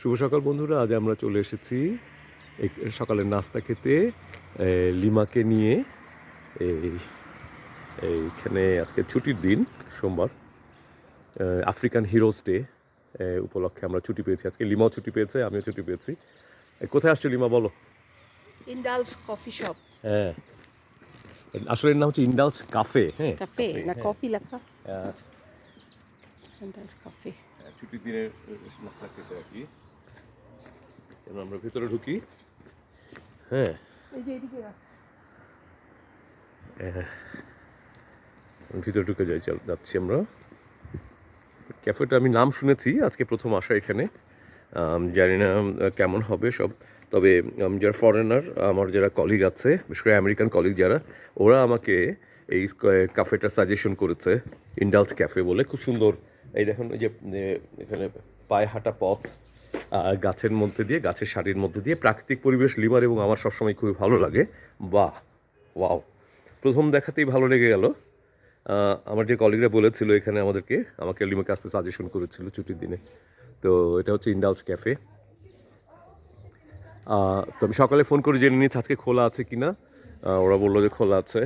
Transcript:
শুভ সকাল বন্ধুরা আজ আমরা চলে এসেছি সকালের নাস্তা খেতে লিমাকে নিয়ে। এই এইখানে আজকে ছুটির দিন সোমবার। আফ্রিকান হিরোজ ডে উপলক্ষে আমরা ছুটি পেয়েছি। আজকে লিমাও ছুটি পেয়েছে আমিও ছুটি পেয়েছি। কোথায় আসছো লিমা বলো? ইন্ডালস কফি শপ। হ্যাঁ। আসলে এর নাম হচ্ছে ইন্ডালস কাফে হ্যাঁ? কাফে না হ্যাঁ। কফি লেখা। হ্যাঁ, ইন্ডালস কফি। ছুটির দিনের নাস্তা খেতে আর কি। আমরা ভিতরে ঢুকি? হ্যাঁ। এই যে এদিকে ভিতরে ঢুকে যাই চল যাচ্ছি আমরা। ক্যাফেটা আমি নাম শুনেছি আজকে প্রথম আসা এখানে। জানি না কেমন হবে সব। তবে আম, যারা ফরেনার আমার যারা কলিগ আছে বিশেষ করে আমেরিকান কলিগ যারা ওরা আমাকে এই ক্যাফেটা সাজেশন করেছে ইন্ডালস ক্যাফে বলে। খুব সুন্দর। এই দেখুন এই যে এখানে পায়ে হাঁটা পথ। গাছের মধ্যে দিয়ে, গাছের শাড়ির মধ্যে দিয়ে প্রাকৃতিক পরিবেশ লিমার এবং আমার সবসময় খুবই ভালো লাগে। বাহ, ওয়াও। প্রথম দেখাতেই ভালো লেগে গেল। আমার যে কলিগরা বলেছিল এখানে আমাদেরকে, আমাকে লিমাকে আসতে সাজেশন করেছিল ছুটির দিনে। তো এটা হচ্ছে ইন্ডালস ক্যাফে তো আমি সকালে ফোন করে জেনে নিয়েছি আজকে খোলা আছে কি না ওরা বলল যে, খোলা আছে।